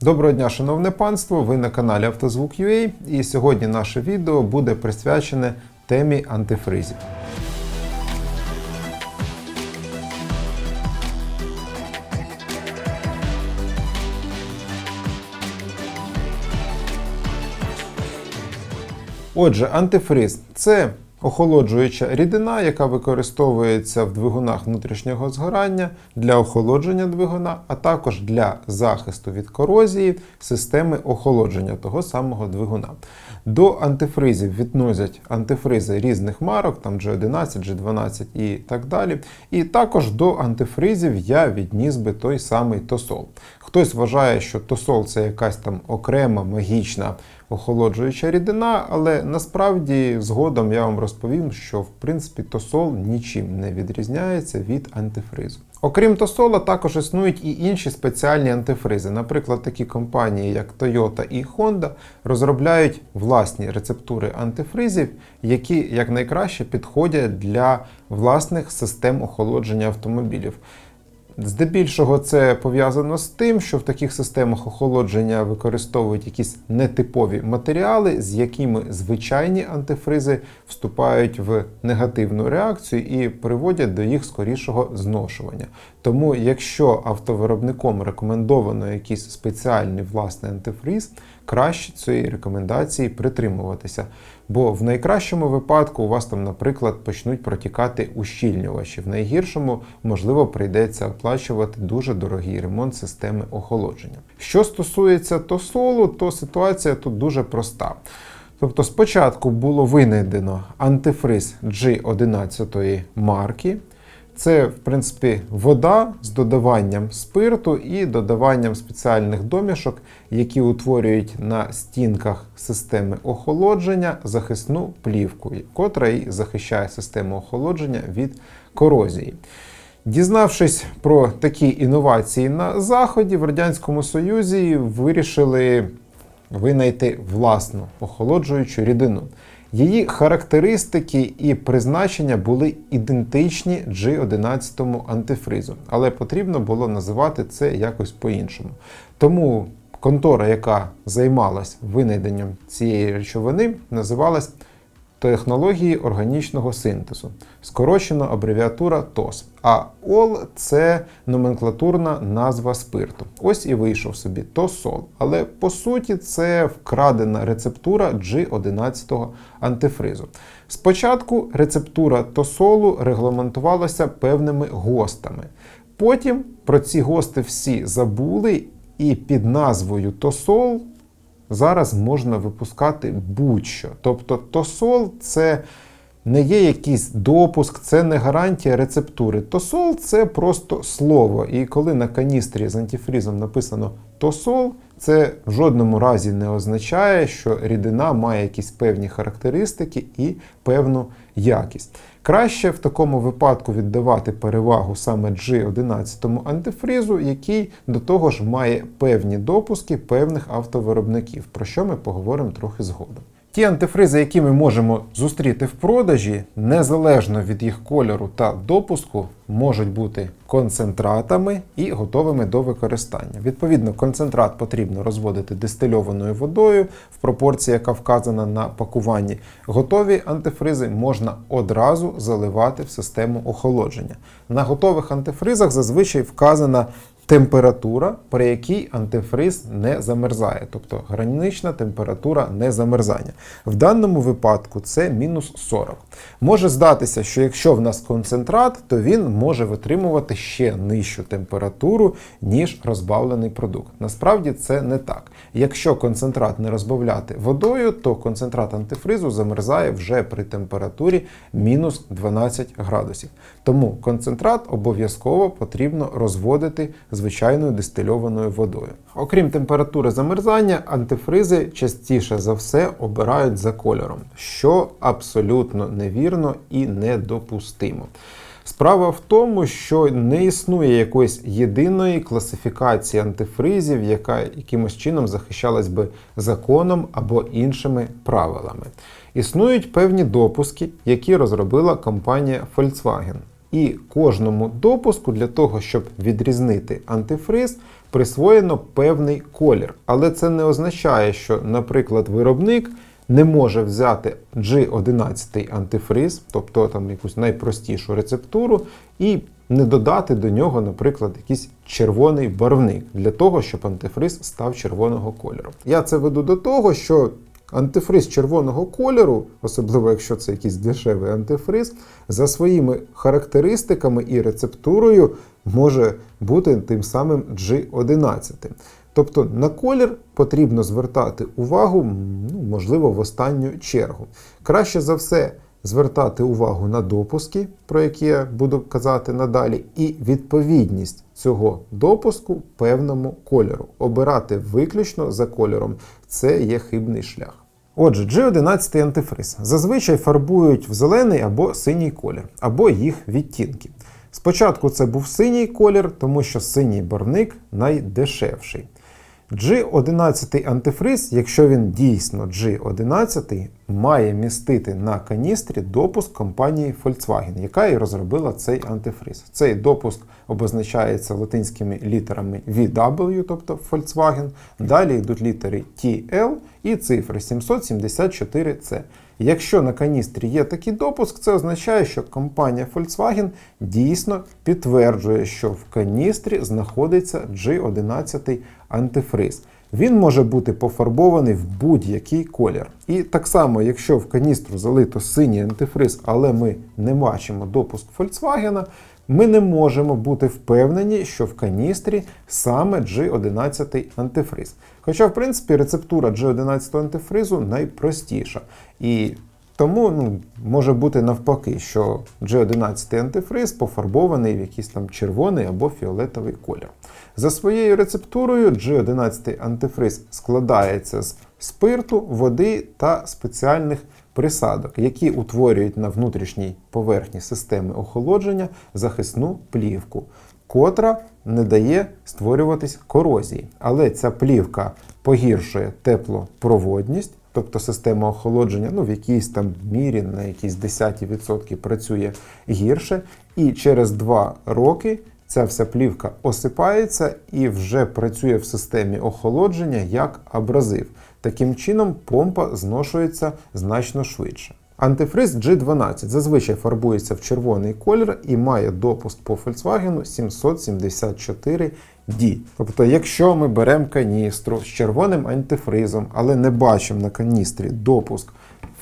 Доброго дня, шановне панство! Ви на каналі Автозвук.ua і сьогодні наше відео буде присвячене темі антифризів. Отже, антифриз це охолоджуюча рідина, яка використовується в двигунах внутрішнього згорання для охолодження двигуна, а також для захисту від корозії системи охолодження того самого двигуна. До антифризів відносять антифризи різних марок, там G11, G12 і так далі. І також до антифризів я відніс би той самий тосол. Хтось вважає, що тосол це якась там окрема магічна охолоджуюча рідина, але насправді згодом я вам розповім, що в принципі тосол нічим не відрізняється від антифризу. Окрім тосола, також існують і інші спеціальні антифризи. Наприклад, такі компанії, як Toyota і Honda, розробляють власні рецептури антифризів, які якнайкраще підходять для власних систем охолодження автомобілів. Здебільшого це пов'язано з тим, що в таких системах охолодження використовують якісь нетипові матеріали, з якими звичайні антифризи вступають в негативну реакцію і приводять до їх скорішого зношування. Тому, якщо автовиробником рекомендовано якийсь спеціальний власний антифриз, краще цієї рекомендації притримуватися. Бо в найкращому випадку у вас там, наприклад, почнуть протікати ущільнювачі. В найгіршому, можливо, прийдеться оплачувати дуже дорогий ремонт системи охолодження. Що стосується тосолу, то ситуація тут дуже проста. Тобто спочатку було винайдено антифриз G11 марки. Це, в принципі, вода з додаванням спирту і додаванням спеціальних домішок, які утворюють на стінках системи охолодження захисну плівку, котра і захищає систему охолодження від корозії. Дізнавшись про такі інновації на Заході, в Радянському Союзі вирішили винайти власну охолоджуючу рідину. Її характеристики і призначення були ідентичні G11 антифризу, але потрібно було називати це якось по-іншому. Тому контора, яка займалась винайденням цієї речовини, називалась технології органічного синтезу, скорочено абревіатура ТОС. А ОЛ це номенклатурна назва спирту. Ось і вийшов собі тосол. Але по суті це вкрадена рецептура G11 антифризу. Спочатку рецептура тосолу регламентувалася певними гостами. Потім про ці гости всі забули, і під назвою тосол зараз можна випускати будь-що. Тобто тосол це не є якийсь допуск, це не гарантія рецептури. Тосол це просто слово. І коли на каністрі з антифрізом написано тосол, це в жодному разі не означає, що рідина має якісь певні характеристики і певну якість. Краще в такому випадку віддавати перевагу саме G11 антифризу, який до того ж має певні допуски певних автовиробників, про що ми поговоримо трохи згодом. Ті антифризи, які ми можемо зустріти в продажі, незалежно від їх кольору та допуску, можуть бути концентратами і готовими до використання. Відповідно, концентрат потрібно розводити дистильованою водою в пропорції, яка вказана на пакуванні. Готові антифризи можна одразу заливати в систему охолодження. На готових антифризах зазвичай вказана температура, при якій антифриз не замерзає, тобто гранична температура незамерзання. В даному випадку це мінус 40. Може здатися, що якщо в нас концентрат, то він може витримувати ще нижчу температуру, ніж розбавлений продукт. Насправді це не так. Якщо концентрат не розбавляти водою, то концентрат антифризу замерзає вже при температурі мінус 12 градусів. Тому концентрат обов'язково потрібно розводити звичайною дистильованою водою. Окрім температури замерзання, антифризи частіше за все обирають за кольором, що абсолютно невірно і недопустимо. Справа в тому, що не існує якоїсь єдиної класифікації антифризів, яка якимось чином захищалась би законом або іншими правилами. Існують певні допуски, які розробила компанія Volkswagen. І кожному допуску для того, щоб відрізнити антифриз, присвоєно певний колір. Але це не означає, що, наприклад, виробник не може взяти G11 антифриз, тобто там якусь найпростішу рецептуру, і не додати до нього, наприклад, якийсь червоний барвник для того, щоб антифриз став червоного кольору. Я це веду до того, що антифриз червоного кольору, особливо якщо це якийсь дешевий антифриз, за своїми характеристиками і рецептурою може бути тим самим G11. Тобто на колір потрібно звертати увагу, ну, можливо, в останню чергу. Краще за все звертати увагу на допуски, про які я буду казати надалі, і відповідність цього допуску певному кольору. Обирати виключно за кольором це є хибний шлях. Отже, G11 антифриз зазвичай фарбують в зелений або синій колір, або їх відтінки. Спочатку це був синій колір, тому що синій барвник найдешевший. G11 антифриз, якщо він дійсно G11, має містити на каністрі допуск компанії Volkswagen, яка і розробила цей антифриз. Цей допуск обозначається латинськими літерами VW, тобто Volkswagen. Далі йдуть літери TL і цифри 774C. Якщо на каністрі є такий допуск, це означає, що компанія Volkswagen дійсно підтверджує, що в каністрі знаходиться G11 антифриз. Він може бути пофарбований в будь-який колір. І так само, якщо в каністру залито синій антифриз, але ми не бачимо допуск Volkswagen, ми не можемо бути впевнені, що в каністрі саме G11 антифриз. Хоча, в принципі, рецептура G11 антифризу найпростіша. І тому ну, може бути навпаки, що G11 антифриз пофарбований в якийсь там червоний або фіолетовий колір. За своєю рецептурою, G11 антифриз складається з спирту, води та спеціальних присадок, які утворюють на внутрішній поверхні системи охолодження захисну плівку, котра не дає створюватись корозії. Але ця плівка погіршує теплопроводність. Тобто система охолодження ну, в якійсь там мірі на якісь 10% працює гірше. І через 2 роки ця вся плівка осипається і вже працює в системі охолодження як абразив. Таким чином, помпа зношується значно швидше. Антифриз G12 зазвичай фарбується в червоний колір і має допуск по Volkswagen 774D. Тобто, якщо ми беремо каністру з червоним антифризом, але не бачимо на каністрі допуск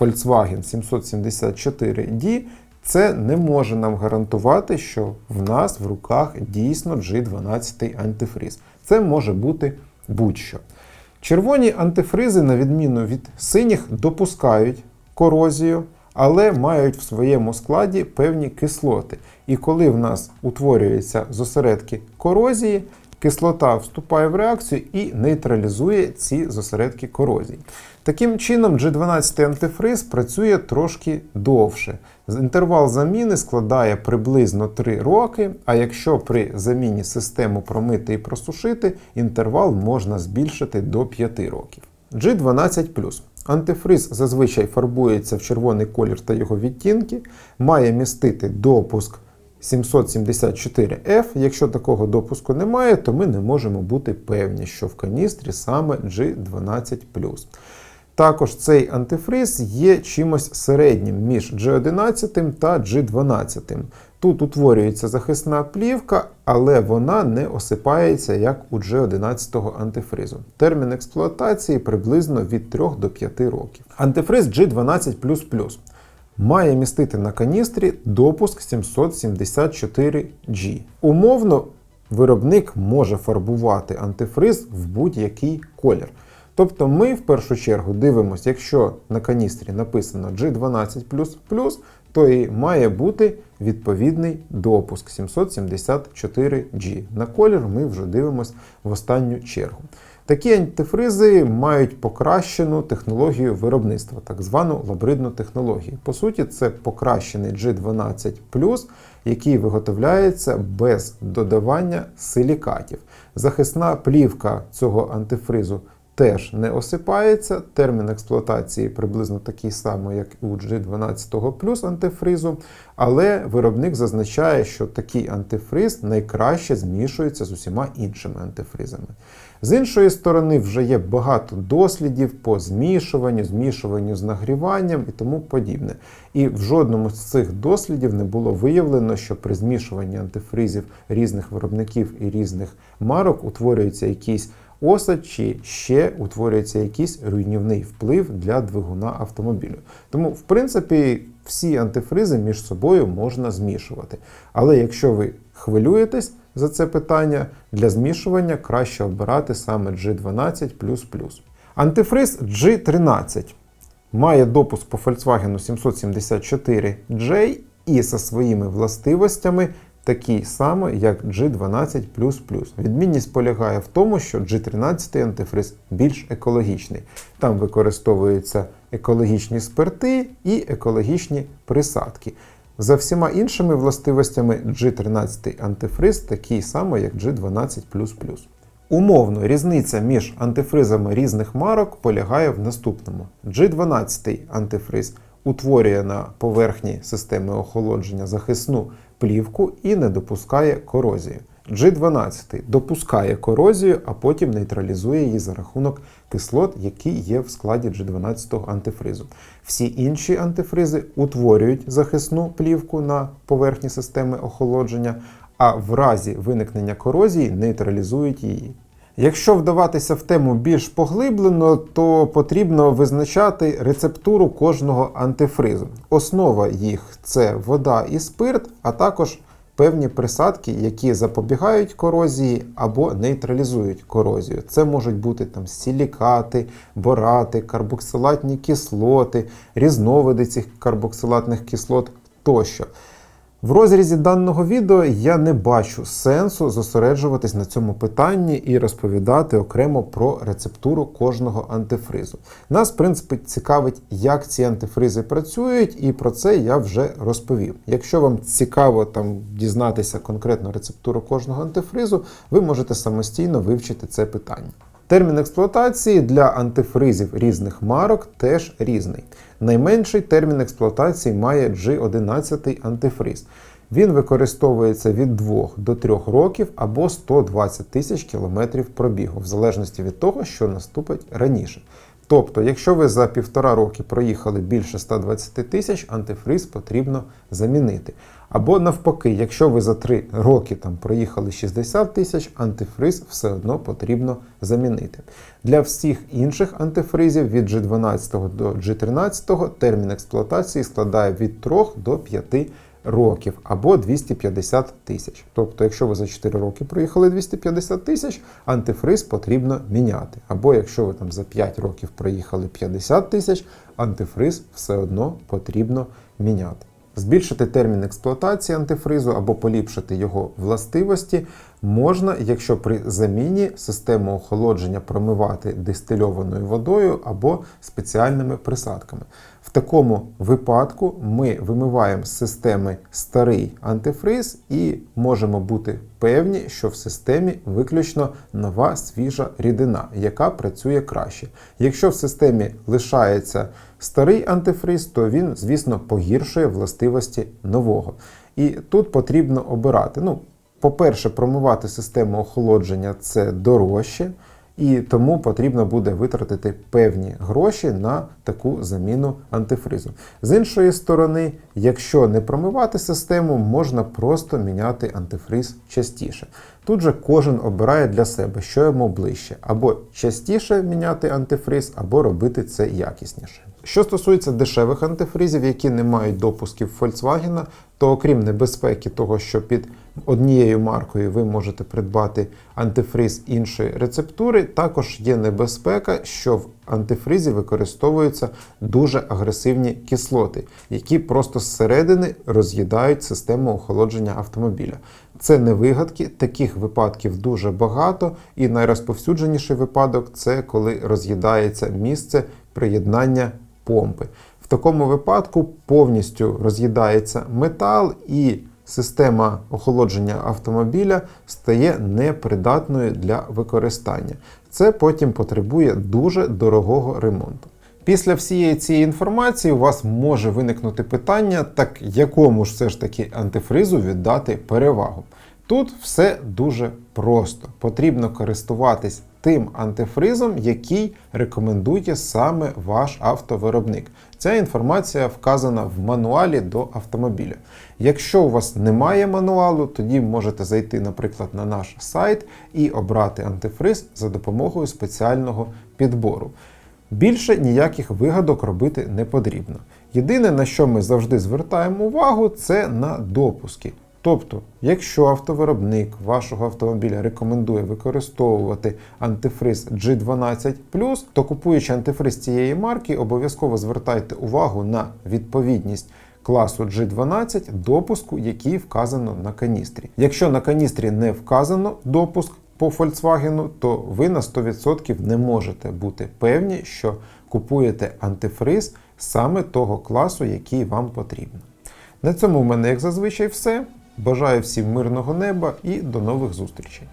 Volkswagen 774D, це не може нам гарантувати, що в нас в руках дійсно G12 антифриз. Це може бути будь-що. Червоні антифризи, на відміну від синіх, допускають корозію, але мають в своєму складі певні кислоти. І коли в нас утворюються зосередки корозії, кислота вступає в реакцію і нейтралізує ці зосередки корозії. Таким чином, G12 антифриз працює трошки довше. Інтервал заміни складає приблизно 3 роки, а якщо при заміні систему промити і просушити, інтервал можна збільшити до 5 років. G12 Антифриз зазвичай фарбується в червоний колір та його відтінки, має містити допуск 774F. Якщо такого допуску немає, то ми не можемо бути певні, що в каністрі саме G12. Також цей антифриз є чимось середнім між G11 та G12. Тут утворюється захисна плівка, але вона не осипається як у G11 антифризу. Термін експлуатації приблизно від 3 до 5 років. Антифриз G12 має містити на каністрі допуск 774G. Умовно, виробник може фарбувати антифриз в будь-який колір. Тобто ми в першу чергу дивимося, якщо на каністрі написано G12, то і має бути відповідний допуск 774G. На колір ми вже дивимося в останню чергу. Такі антифризи мають покращену технологію виробництва, так звану лабридну технологію. По суті, це покращений G12, який виготовляється без додавання силікатів. Захисна плівка цього антифризу теж не осипається. Термін експлуатації приблизно такий самий, як у G12 плюс антифризу, але виробник зазначає, що такий антифриз найкраще змішується з усіма іншими антифризами. З іншої сторони, вже є багато дослідів по змішуванню, змішуванню з нагріванням і тому подібне. І в жодному з цих дослідів не було виявлено, що при змішуванні антифризів різних виробників і різних марок утворюється якийсь осад чи ще утворюється якийсь руйнівний вплив для двигуна автомобілю. Тому, в принципі, всі антифризи між собою можна змішувати. Але якщо ви хвилюєтесь за це питання, для змішування краще обирати саме G12. Антифриз G13 має допуск по Volkswagen 774J і за своїми властивостями такий самий, як G12. Відмінність полягає в тому, що G13 антифриз більш екологічний. Там використовуються екологічні спирти і екологічні присадки. За всіма іншими властивостями G13 антифриз такий самий, як G12. Умовно, різниця між антифризами різних марок полягає в наступному: G12 антифриз утворює на поверхні системи охолодження захисну плівку і не допускає корозію. G12 допускає корозію, а потім нейтралізує її за рахунок кислот, які є в складі G12 антифризу. Всі інші антифризи утворюють захисну плівку на поверхні системи охолодження, а в разі виникнення корозії нейтралізують її. Якщо вдаватися в тему більш поглиблено, то потрібно визначати рецептуру кожного антифризу. Основа їх це вода і спирт, а також певні присадки, які запобігають корозії або нейтралізують корозію. Це можуть бути там силікати, борати, карбоксилатні кислоти, різновиди цих карбоксилатних кислот тощо. В розрізі даного відео я не бачу сенсу зосереджуватись на цьому питанні і розповідати окремо про рецептуру кожного антифризу. Нас, в принципі, цікавить, як ці антифризи працюють, і про це я вже розповів. Якщо вам цікаво там дізнатися конкретно рецептуру кожного антифризу, ви можете самостійно вивчити це питання. Термін експлуатації для антифризів різних марок теж різний. Найменший термін експлуатації має G11 антифриз. Він використовується від 2 до 3 років або 120 тисяч кілометрів пробігу, в залежності від того, що наступить раніше. Тобто, якщо ви за півтора роки проїхали більше 120 тисяч, антифриз потрібно замінити. Або навпаки, якщо ви за 3 роки там проїхали 60 тисяч, антифриз все одно потрібно замінити. Для всіх інших антифризів від G12 до G13 термін експлуатації складає від 3 до 5 років або 250 тисяч. Тобто, якщо ви за 4 роки проїхали 250 тисяч, антифриз потрібно міняти. Або якщо ви там за 5 років проїхали 50 тисяч, антифриз все одно потрібно міняти. Збільшити термін експлуатації антифризу або поліпшити його властивості можна, якщо при заміні систему охолодження промивати дистильованою водою або спеціальними присадками. Такому випадку ми вимиваємо з системи старий антифриз і можемо бути певні, що в системі виключно нова свіжа рідина, яка працює краще. Якщо в системі лишається старий антифриз, то він, звісно, погіршує властивості нового. І тут потрібно обирати. Ну, По-перше, промивати систему охолодження це дорожче і тому потрібно буде витратити певні гроші на таку заміну антифризу. З іншої сторони, якщо не промивати систему, можна просто міняти антифриз частіше. Тут же кожен обирає для себе, що йому ближче, або частіше міняти антифриз, або робити це якісніше. Що стосується дешевих антифризів, які не мають допусків Volkswagen, то окрім небезпеки того, що під однією маркою ви можете придбати антифриз іншої рецептури, також є небезпека, що в антифризі використовуються дуже агресивні кислоти, які просто зсередини роз'їдають систему охолодження автомобіля. Це не вигадки, таких випадків дуже багато, і найрозповсюдженіший випадок це коли роз'їдається місце приєднання помпи. В такому випадку повністю роз'їдається метал і система охолодження автомобіля стає непридатною для використання. Це потім потребує дуже дорогого ремонту. Після всієї цієї інформації у вас може виникнути питання, так якому ж все ж таки антифризу віддати перевагу. Тут все дуже просто. Потрібно користуватись тим антифризом, який рекомендує саме ваш автовиробник. Ця інформація вказана в мануалі до автомобіля. Якщо у вас немає мануалу, тоді можете зайти, наприклад, на наш сайт і обрати антифриз за допомогою спеціального підбору. Більше ніяких вигадок робити не потрібно. Єдине, на що ми завжди звертаємо увагу, це на допуски. Тобто, якщо автовиробник вашого автомобіля рекомендує використовувати антифриз G12, то купуючи антифриз цієї марки, обов'язково звертайте увагу на відповідність класу G12 допуску, який вказано на каністрі. Якщо на каністрі не вказано допуск по Volkswagen, то ви на 100% не можете бути певні, що купуєте антифриз саме того класу, який вам потрібно. На цьому в мене, як зазвичай, все. Бажаю всім мирного неба і до нових зустрічей.